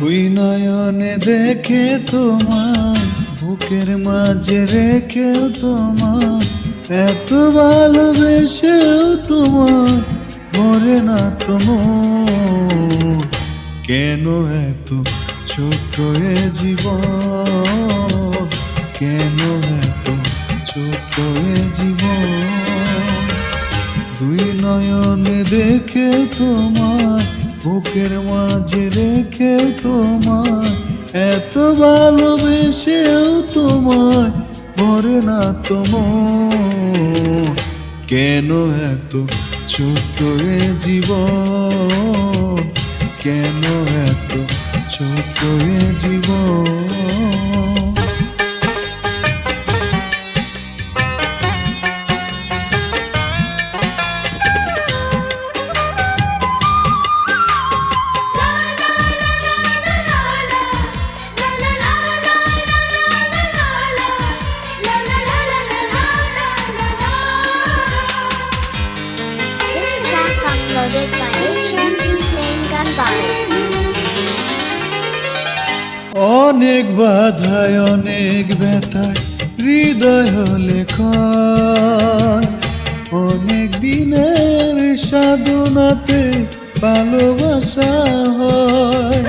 দুই নয়নে দেখে তোমার, বুকের মাঝে রেখেও তোমার। এত ভালোবেসেও তোমার, মরে না তোমার কেন এত ছোট এ জীবন? কেন এত ছোট এ জীবন? দুই নয়নে দেখে তোমার বুকের মাঝে রেখে তোমায়, এত ভালোবেসেও তোমায় ভরে না তোম কেন এত ছোট এ জীবন? কেন এত ছোট এ জীবন? অনেক বাধায়, অনেক ব্যথায়, হৃদয় হলে অনেক দিনের সাধনাতে ভালোবাসা হয়।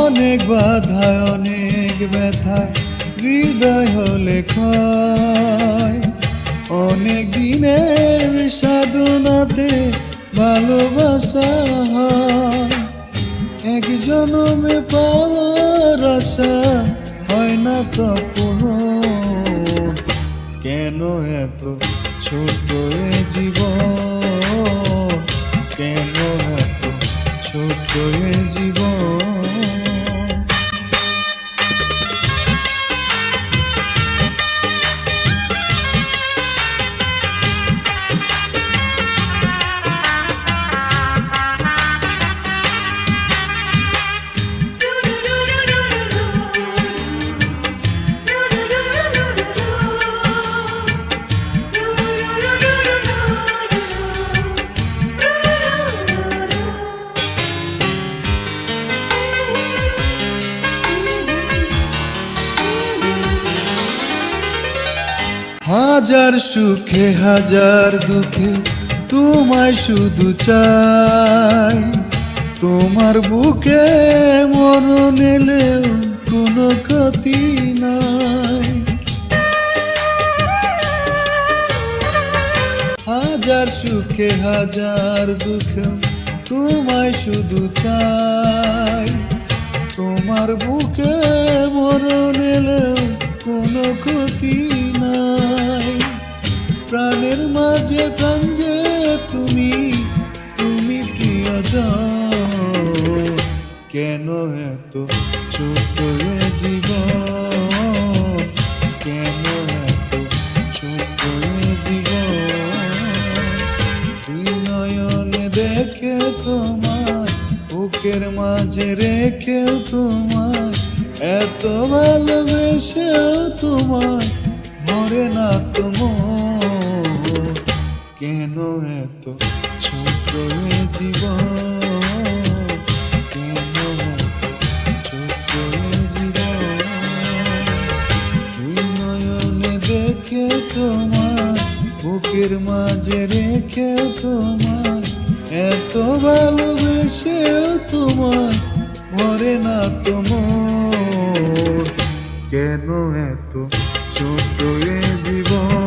অনেক বাধায়, অনেক ব্যথায়, হৃদয় হলে অনেক দিনের সাধনাতে ভালোবাসা জনমে পাওয়ার আশা হয় না তো পূরণ কেন এত ছোট এ জীবন? কেন এত ছোট হাজার সুখে, হাজার দুঃখে তোমায় শুধু চাই। তোমার বুকে মরণ এলেও কোনো ক্ষতি নাই। হাজার সুখে, হাজার দুঃখ তোমায় শুধু চাই। তোমার বুকে মাঝে প্রাণ যে তুমি তুমি প্রিয়জন কেন এত ছোট এ জীবন? কেন এত ছোট তুই নয়নে দেখে তোমার, বুকের মাঝে রেখেও তোমার, এত ভালোবেসেও তোমার, মরে না তোমার কেন এত ছোট জীবন? কেন বুকের মাঝে রেখে তোমার, এত ভালোবেসেও তোমার, মরে না তোমার কেন এত ছোট জীবন?